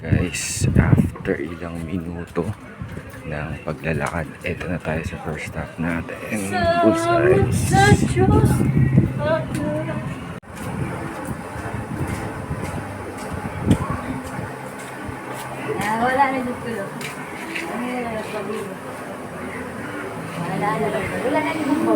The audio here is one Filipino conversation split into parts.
Guys, after ilang minuto ng paglalakad, eto na tayo sa first stop natin. Bullseye. Ah, wala na dito pag-ibig? Wala na lang. Wala na dito.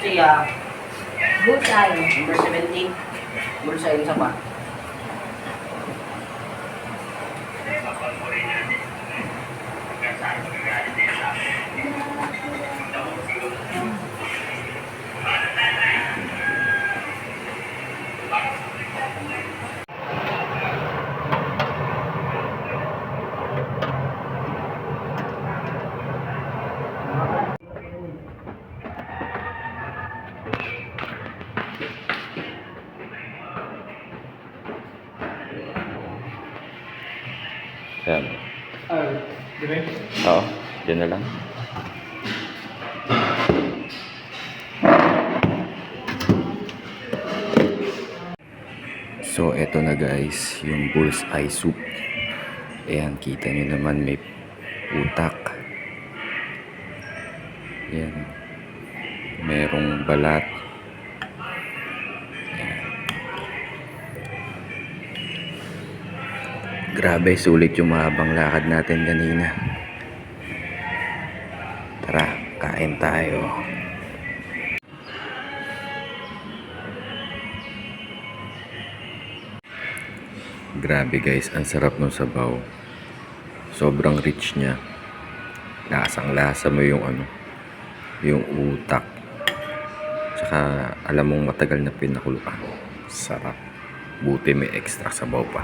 Siya, Busay. number 17. Bulsa yun sa pa. Ayan. Oo, dyan na lang. So, eto na guys, yung bullseye soup. Ayan, kita nyo naman may utak. Ayan. Merong balat. Grabe, sulit yung mahabang lakad natin kanina. Tara, kain tayo. Grabe guys, ang sarap ng sabaw. Sobrang rich niya. Lasang lasa mo yung ano, yung utak. Tsaka alam mong matagal na pinakuluan. Sarap. Buti may extra sabaw pa.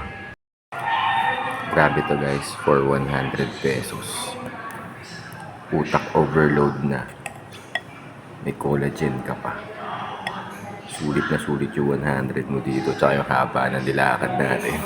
Grabe to guys, for 100 pesos. Utak overload na. May collagen ka pa. Sulit na sulit yung 100 mo dito. Tsaka yung haba ng nilakad natin.